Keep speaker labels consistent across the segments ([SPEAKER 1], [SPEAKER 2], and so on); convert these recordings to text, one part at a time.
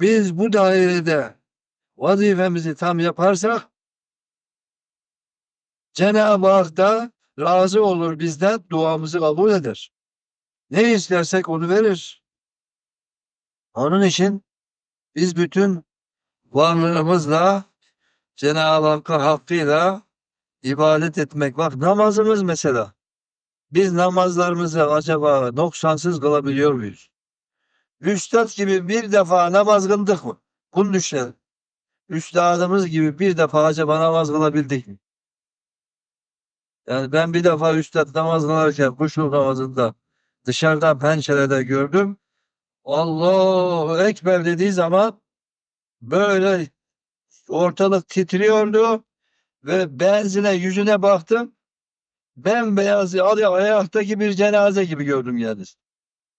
[SPEAKER 1] Biz bu dairede vazifemizi tam yaparsak Cenab-ı Hak da razı olur bizden duamızı kabul eder. Ne istersek onu verir. Onun için biz bütün varlığımızla Cenab-ı Hakk'a hakkıyla ibadet etmek. Bak namazımız mesela. Biz namazlarımızı acaba noksansız kılabiliyor muyuz? Üstad gibi bir defa namaz kıldık mı? Bunu düşünelim. Üstadımız gibi bir defa acaba namaz kılabildik mi? Yani ben bir defa üstad namaz kılarken kuşluk namazında dışarıdan pencerede gördüm. Allahu Ekber dediği zaman böyle ortalık titriyordu ve benzine yüzüne baktım. Bembeyaz ay- ayaktaki bir cenaze gibi gördüm yani.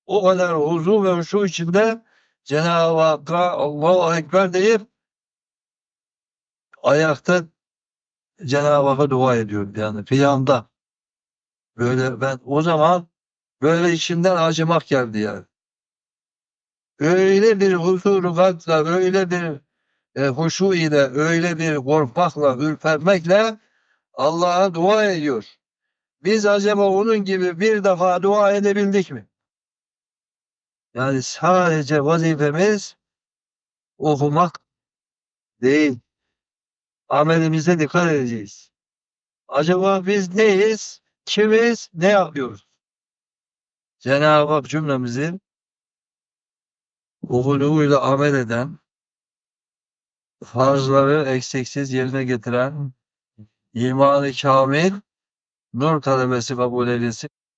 [SPEAKER 1] O kadar huzur ve huşu içinde Cenab-ı Hakk'a Allahu Ekber deyip ayakta Cenab-ı Hakk'a dua ediyor yani kıyamda. Böyle ben o zaman böyle içimden acımak geldi yani. Öyle bir huzuru kalple, öyle bir e, huşu ile, öyle bir korkmakla, ürpermekle Allah'a dua ediyor. Biz acaba onun gibi bir defa dua edebildik mi? Yani sadece vazifemiz okumak değil. Amelimize dikkat edeceğiz. Acaba biz neyiz? Kimiz? Ne yapıyoruz? Cenab-ı Hak cümlemizin okuluğuyla amel eden, farzları eksiksiz yerine getiren, imanı kamil, nur talebesi kabul eylesin.